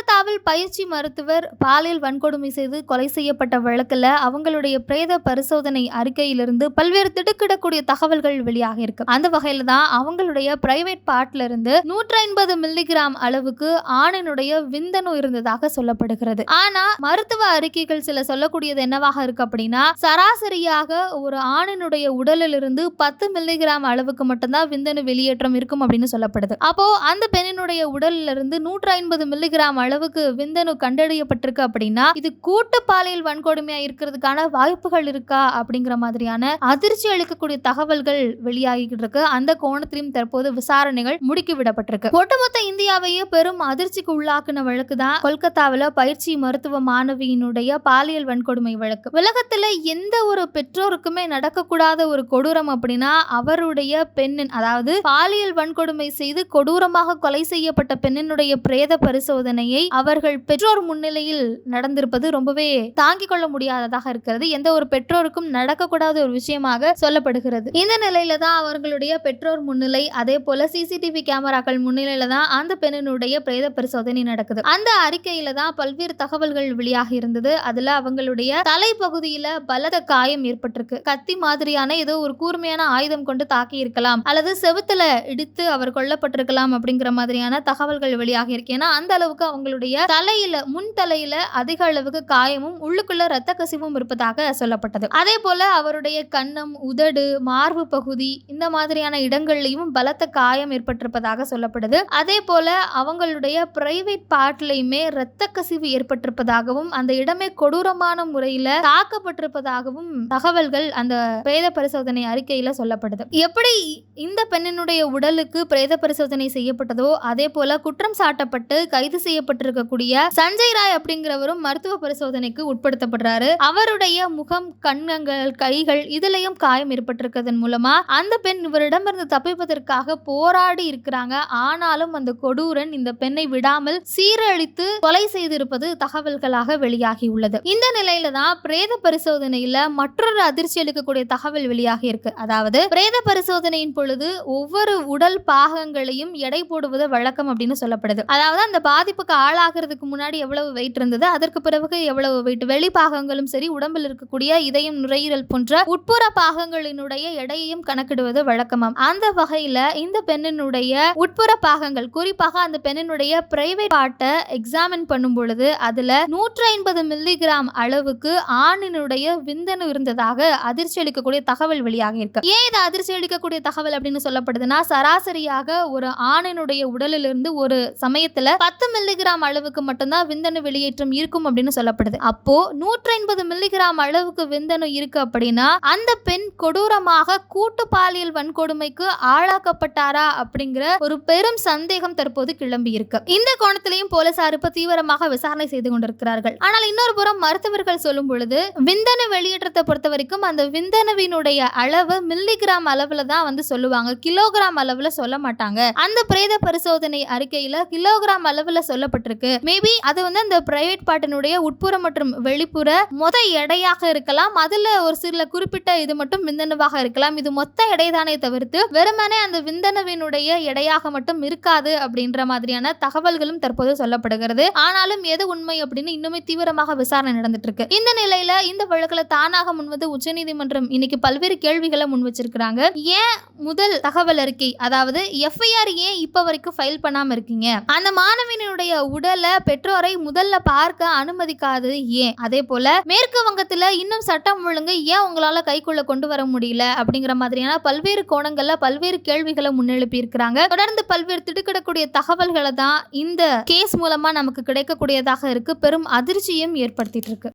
கொல்கத்தாவில் பயிற்சி மருத்துவர் பாலியல் வன்கொடுமை செய்து கொலை செய்யப்பட்ட வழக்குல அவங்களுடைய பிரேத பரிசோதனை அறிக்கையிலிருந்து பல்வேறு திடுக்கிடக்கூடிய தகவல்கள் வெளியாக இருக்கு. அந்த வகையில தான் அவங்களுடைய பிரைவேட் பார்ட்ல இருந்து நூற்றி ஐம்பது மில்லிகிராம் அளவுக்கு ஆணினுடைய விந்தணு இருந்ததாக சொல்லப்படுகிறது. ஆனா மருத்துவ அறிக்கைகள் சில சொல்லக்கூடியது என்னவாக இருக்கு அப்படின்னா சராசரியாக ஒரு ஆணினுடைய உடலில் இருந்து பத்து மில்லிகிராம் அளவுக்கு மட்டும்தான் விந்தணு வெளியேற்றம் இருக்கும் அப்படின்னு சொல்லப்படுது. அப்போ அந்த பெண்ணினுடைய உடல்ல இருந்து நூற்றி ஐம்பது மில்லிகிராம் அளவுக்கு விந்தணு கண்டறியப்பட்டிருக்கு அப்படின்னா இது கூட்டு பாலியல் வன்கொடுமையா இருக்கிறதுக்கான வாய்ப்புகள் இருக்கா அப்படிங்கிற மாதிரியான அதிர்ச்சி அளிக்கக்கூடிய தகவல்கள் வெளியாகிட்டு இருக்கு அந்த கோணத்திலும் தற்போது விசாரணைகள் முடுக்கி விடப்பட்டிருக்கு ஒட்டுமொத்த இந்தியாவையே பெரும் அதிர்ச்சிக்கு உள்ளாக்குன வழக்கு தான் கொல்கத்தாவில் பயிற்சி மருத்துவ மாணவியினுடைய பாலியல் வன்கொடுமை வழக்கு. உலகத்துல எந்த ஒரு பெற்றோருக்குமே நடக்கக்கூடாத ஒரு கொடூரம் அப்படின்னா அவருடைய பெண்ணின் அதாவது பாலியல் வன்கொடுமை செய்து கொடூரமாக கொலை செய்யப்பட்ட பெண்ணினுடைய பிரேத பரிசோதனை பரிசோதனையை அவர்கள் பெற்றோர் முன்னிலையில் நடந்திருப்பது ரொம்பவே தாங்கிக் கொள்ள முடியாததாக இருக்கிறது. எந்த ஒரு பெற்றோருக்கும் நடக்கக்கூடாத ஒரு விஷயமாக சொல்லப்படுகிறது. இந்த நிலையில தான் அவர்களுடைய பெற்றோர் முன்னிலை அதே போல சிசிடிவி கேமராக்கள் முன்னிலையில தான் அந்த பெண்ணினுடைய பிரேத பரிசோதனை நடக்குது. அந்த அறிக்கையில தான் பல்வேறு தகவல்கள் வெளியாகி இருந்தது. அதுல அவங்களுடைய தலைப்பகுதியில பலத காயம் ஏற்பட்டிருக்கு. கத்தி மாதிரியான ஏதோ ஒரு கூர்மையான ஆயுதம் கொண்டு தாக்கி இருக்கலாம் அல்லது செவுத்துல இடித்து அவர் கொல்லப்பட்டிருக்கலாம் அப்படிங்கிற மாதிரியான தகவல்கள் வெளியாக இருக்கு. ஏன்னா அந்த அளவுக்கு அவங்க அவங்களுடைய தலையில முன் தலையில அதிக அளவுக்கு காயமும் உள்ளுக்குள்ள ரத்த கசிவும் இருப்பதாக சொல்லப்பட்டது. அதே போல அவருடைய கண்ணம் உதடு மார்பு பகுதி இந்த மாதிரியான இடங்கள்லயும் பலத்த காயம் ஏற்பட்டிருப்பதாக சொல்லப்படுது. அதே போல அவங்களுடைய பிரைவேட் பார்ட்லயுமே ரத்த கசிவு ஏற்பட்டிருப்பதாகவும் அந்த இடமே கொடூரமான முறையில தாக்கப்பட்டிருப்பதாகவும் தகவல்கள் அந்த பிரேத பரிசோதனை அறிக்கையில சொல்லப்படுது. எப்படி இந்த பெண்ணினுடைய உடலுக்கு பிரேத பரிசோதனை செய்யப்பட்டதோ அதே போல குற்றம் சாட்டப்பட்டு கைது செய்யப்பட்டிருக்கக்கூடிய சஞ்சய் ராய் அப்படிங்கிறவரும் மருத்துவ பரிசோதனைக்கு உட்படுத்தப்படுறாரு. அவருடைய முகம் கண்ணங்கள் கைகள் இதுலயும் காயம் ஏற்பட்டிருக்கிறதன் மூலமா அந்த பெண் இவரிடமிருந்து தப்பிப்பதற்காக போராடி இருக்கிறாங்க. ஆனாலும் அந்த கொடூரன் இந்த பெண்ணை விடாமல் சீரழித்து கொலை செய்திருப்பது தகவல்களாக வெளியாகி உள்ளது. இந்த நிலையில தான் பிரேத பரிசோதனையில மற்றொரு அதிர்ச்சி அளிக்கக்கூடிய தகவல் வெளியாகி இருக்கு. அதாவது பிரேத பரிசோதனையின் பொழுது ஒவ்வொரு உடல் பாகங்களையும் எடை போடுவது வழக்கம் அப்படின்னு சொல்லப்படுது. அதாவது அந்த பாதிப்புக்கு ஆளாகிறதுக்கு முன்னாடி எவ்வளவு வெயிட் இருந்தது அதற்கு பிறகு எவ்வளவு வெயிட் வெளி பாகங்களும் சரி உடம்பில் இருக்கக்கூடிய இதயம் நுரையீரல் போன்ற உட்புற பாகங்களினுடைய எடையையும் கணக்கிடுவது வழக்கமாம். அந்த வகையில இந்த பெண்ணினுடைய உட்புற பாகங்கள் குறிப்பாக அந்த பெண்ணினுடைய பிரைவேட் பாட்டை எக்ஸாமின் பண்ணும் பொழுது அதுல நூற்றி ஐம்பது மில்லிகிராம் அளவுக்கு ஆணினுடைய விந்தணு இருந்ததாக அதிர்ச்சி அளிக்கக்கூடிய தகவல் வெளியாக இருக்கு. ஏன் இது அதிர்ச்சி அளிக்கக்கூடிய தகவல் அப்படின்னு சொல்லப்படுதுன்னா சராசரியாக ஒரு ஆணினுடைய உடலிலிருந்து ஒரு சமயத்துல பத்து மில்லிகிராம் மில்லிகிராம் அளவுக்கு மட்டும்தான் விந்தணு வெளியேற்றம் இருக்கும் அப்படின்னு சொல்லப்படுது. அப்போ நூற்றி ஐம்பது மில்லிகிராம் அளவுக்கு விந்தணு இருக்கு அப்படின்னா அந்த பெண் கொடூரமாக கூட்டு பாலியல் வன்கொடுமைக்கு ஆளாக்கப்பட்டாரா அப்படிங்கிற ஒரு பெரும் சந்தேகம் தற்போது கிளம்பி இருக்கு. இந்த கோணத்திலையும் போலீசார் இப்ப தீவிரமாக விசாரணை செய்து கொண்டிருக்கிறார்கள். ஆனால் இன்னொரு புறம் மருத்துவர்கள் சொல்லும் பொழுது விந்தணு வெளியேற்றத்தை பொறுத்த வரைக்கும் அந்த விந்தணுவினுடைய அளவு மில்லிகிராம் அளவுல தான் வந்து சொல்லுவாங்க. கிலோகிராம் அளவுல சொல்ல மாட்டாங்க. அந்த பிரேத பரிசோதனை அறிக்கையில கிலோகிராம் அளவுல சொல்லப்பட்டிருக்கு மேபி அது வந்து அந்த பிரைவேட் பாட்டினுடைய உட்புற மற்றும் வெளிப்புற மொத எடையாக இருக்கலாம். அதுல ஒரு சில குறிப்பிட்ட இது மட்டும் விந்தணுவாக இருக்கலாம். இது மொத்த எடை தானே தவிர்த்து வெறுமனே அந்த விந்தணுவினுடைய எடையாக மட்டும் இருக்காது அப்படின்ற மாதிரியான தகவல்களும் தற்போது சொல்லப்படுகிறது. ஆனாலும் எது உண்மை அப்படின்னு இன்னுமே தீவிரமாக விசாரணை நடந்துட்டு இருக்கு இந்த நிலையில இந்த வழக்குல தானாக முன்வது உச்சநீதிமன்றம் இன்னைக்கு பல்வேறு கேள்விகளை முன் வச்சிருக்கிறாங்க. ஏன் முதல் தகவல் அறிக்கை அதாவது எஃப்ஐஆர் ஏன் இப்ப வரைக்கும் ஃபைல் பண்ணாம இருக்கீங்க? அந்த மாணவியினுடைய உடலை பெற்றோரை முதல்ல பார்க்க அனுமதிக்காது. ஏன்? அதே போல மேற்கு வங்கத்துல இன்னும் சட்டம் ஒழுங்கு ஏன் உங்களால கைக்குள்ள கொண்டு வர முடியல? அப்படிங்கிற மாதிரியான பல்வேறு கோணங்கள்ல பல்வேறு கேள்விகளை முன்னெழுப்பி இருக்கிறாங்க தொடர்ந்து பல்வேறு திடுக்கிடக்கூடிய தகவல்களை தான் இந்த கேஸ் மூலமா நமக்கு கிடைக்கக்கூடியதாக இருக்கு. பெரும் அதிர்ச்சியும் ஏற்படுத்திட்டு இருக்கு.